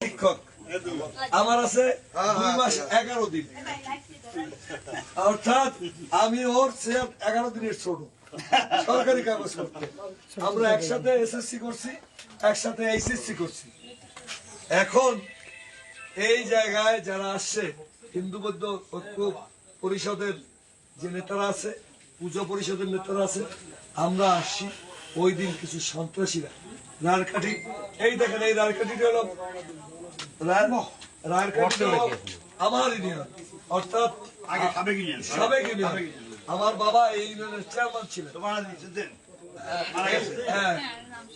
শিক্ষক। আমার আছে দুই মাস এগারো দিন। অর্থাৎ আমি ওর এগারো দিনের ছোট। সরকারি কাগজ করতে আমরা একসাথে এসএসসি করছি, একসাথে এইচএসসি করছি। এখন এই জায়গায় যারা আসছে, হিন্দু বৌদ্ধ ঐক্য পরিষদের যে নেতারা আছে, পুজো পরিষদের নেতারা আছে, আমরা আসছি। ওই দিন কিছু সন্ত্রাসীরা রায়কাঠি এই দেখেন এই রায়কাঠিটা হলো হলো আমার ইউনিয়ন অর্থাৎ সাবেক ইউনিয়ন আমার বাবা এই ইউনিয়নের চেয়ারম্যান ছিলেন। গেছে। হ্যাঁ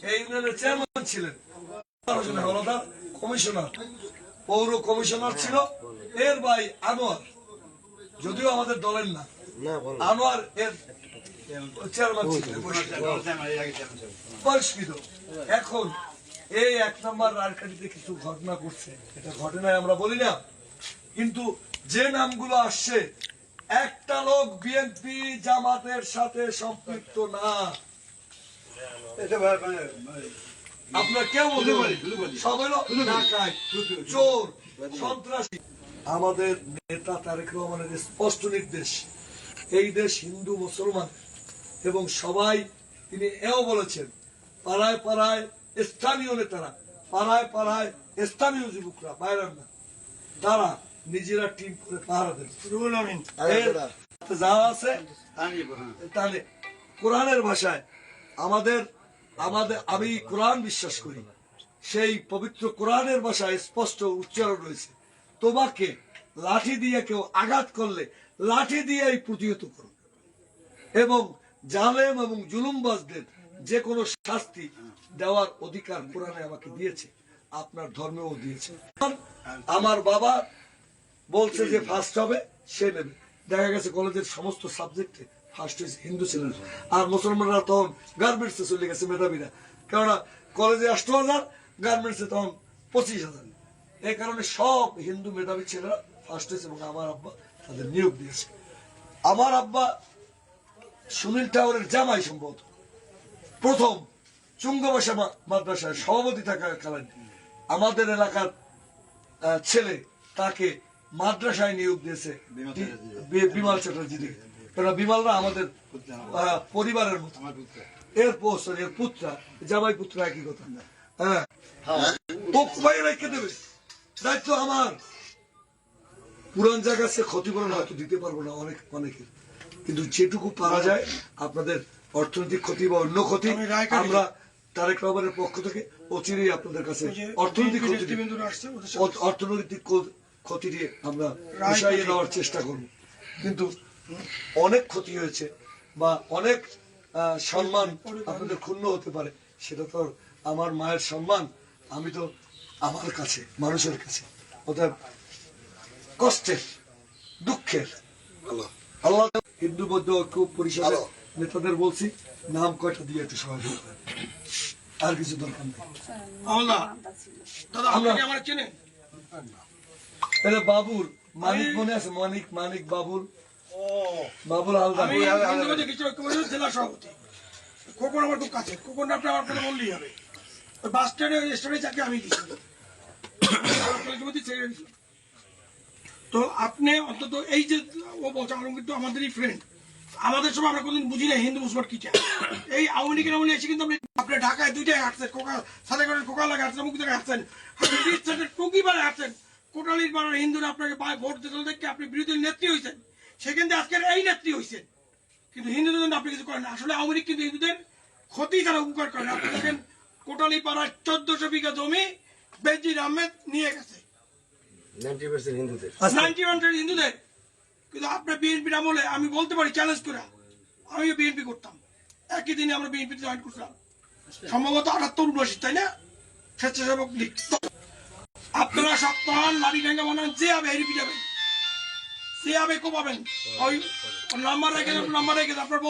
এই ইউনিয়নের চেয়ারম্যান ছিলেন। কমিশনার পৌর কমিশনার ছিল। এর ভাই আনোয়ার যদিও আমাদের দলের না। আনোয়ার এর এখন এই এক নম্বর কিছু ঘটনা এটা ঘটনায় আমরা বলি না কিন্তু যে নামগুলো আসছে একটা লোক বিএনপি জামাতের সাথে সম্পৃক্ত না মানে সন্ত্রাসী আমাদের নেতা তারেক রহমানের স্পষ্ট নির্দেশ এই দেশ হিন্দু মুসলমান এবং সবাই তিনি এও বলেছেন, পাড়ায় পাড়ায় স্থানীয় নেতারা, পাড়ায় পাড়ায় স্থানীয় যুবকরা, বাইরের না, তারা নিজেরা টিম করে পাহারা দেন। যা আছে, তাহলে কোরআনের ভাষায় আমাদের আমাদের, আমি কোরআন বিশ্বাস করি, সেই পবিত্র কোরআনের ভাষায় স্পষ্ট উচ্চারণ রয়েছে। তোমাকে লাঠি দিয়ে কেউ আঘাত করলে লাঠি দিয়েই প্রতিহত করো। এবং জালেম এবং জুলুমবাজদের যে কোনো শাস্তি দেওয়ার অধিকার কোরআনে আমাকে দিয়েছে, আপনার ধর্মেও দিয়েছে। আমার বাবা বলছে যে ফার্স্ট হবে, সে নেবে। দেখা গেছে কলেজের সমস্ত সাবজেক্টে ফার্স্ট হয়েছে, হিন্দু ছিলেন আর মুসলমানরা তখন গার্মেন্টসে চলে গেছে মেধাবীরা। কেননা কলেজে আষ্ট হাজার গার্মেন্টসে তখন পঁচিশ হাজার। এই কারণে সব হিন্দু মেধাবী ছেলেরা ফার্স্ট হয়েছে এবং আমার আব্বা তাদের নিয়োগ দিয়েছে। আমার আব্বা সুনীল টাওয়ারের জামাই সম্ভবত। প্রথম চুঙ্গবাসা মাদ্রাসায় সভাপতি থাকা কালীন আমাদের এলাকার ছেলে তাকে মাদ্রাসায় নিয়োগ দিয়েছে বিমল চ্যাটার্জি। বি- বিমল দিকে আমাদের পরিবারের মতো। এর পুত্রা জামাই পুত্র একই কথা। হ্যাঁ। রেখে দেবে। দায়িত্ব আমার। পুরান জায়গা সে ক্ষতিপূরণ হয়তো দিতে পারব না অনেক অনেকের। কিন্তু যেটুকু পারা যায় আপনাদের অর্থনৈতিক ক্ষতি বা অন্য ক্ষতি আমরা তারেক রহমানের পক্ষ থেকে অচিরেই আপনাদের কাছে অর্থনৈতিক ক্ষতি অর্থনৈতিক ক্ষতি দিয়ে আমরা মিশাইয়ে দেওয়ার চেষ্টা করব। কিন্তু অনেক ক্ষতি হয়েছে বা অনেক আহ, সম্মান আপনাদের ক্ষুণ্ণ হতে পারে সেটা তো আমার মায়ের সম্মান আমি তো আমার কাছে মানুষের কাছে। অর্থাৎ কষ্টের দুঃখের। আল্লাহ। হিন্দু বৌদ্ধ ঐক্য পরিষদের নেতাদের বলছি নাম কয়টা দিয়ে একটু সহযোগিতা আর কিছু দরকার নেই। আল্লাহ! দাদা আপনি আমরা- কি আমার তাহলে বাবুল মানিক মনে আছে? মানিক মানিক বাবুল বাবুল হালদার আমি হিন্দু মধ্যে কিছু ঐক্য পরিষদের জেলা সভাপতি। খোকন আমার খুব কাছে খোকন আপনি আমার কথা বললেই হবে। বাস স্ট্যান্ডে স্টেশনে চাকরি আমি দিচ্ছি তো আপনি অন্তত এই যে ও বলছে আমার কিন্তু আমাদেরই ফ্রেন্ড আমাদের সময় আমরা কোনদিন বুঝি না হিন্দু মুসলমান কিটা এই আওয়ামী লীগের আমলে এসে কিন্তু আপনি আপনি ঢাকায় দুইটাই হাঁটছেন কোকা সাথে করে কোকা লাগে হাঁটছেন মুখ থেকে হাঁটছেন। আপনি টুকি বারে হাঁটছেন, কোটালির বারের হিন্দুরা আপনাকে ভোট দিতে দেখে আপনি বিরোধী নেত্রী হয়েছেন। সেখান থেকে আজকের এই নেত্রী হয়েছেন। কিন্তু হিন্দুদের জন্য আপনি কিছু করেন আসলে আওয়ামী লীগ কিন্তু হিন্দুদের ক্ষতি তারা উপকার করেন আপনি দেখেন কোটালি পাড়ার চোদ্দশো বিঘা জমি বেজির আহমেদ নিয়ে গেছে। আমি বলতে পারি চ্যালেঞ্জ করে। আমিও বিএনপি করতাম। একই দিনে আমরা বিএনপিতে জয়েন করছিলাম। সম্ভবত আটাত্তর উনআশি তাই না? স্বেচ্ছাসেবক লীগ। আপনারা শক্ত হন লাড়ি ভেঙে বানান, যে হবে। হেরি পিটাবেন সে হবে কোপাবেন ওই নাম্বার রেখে নাম্বার রেখে আপনার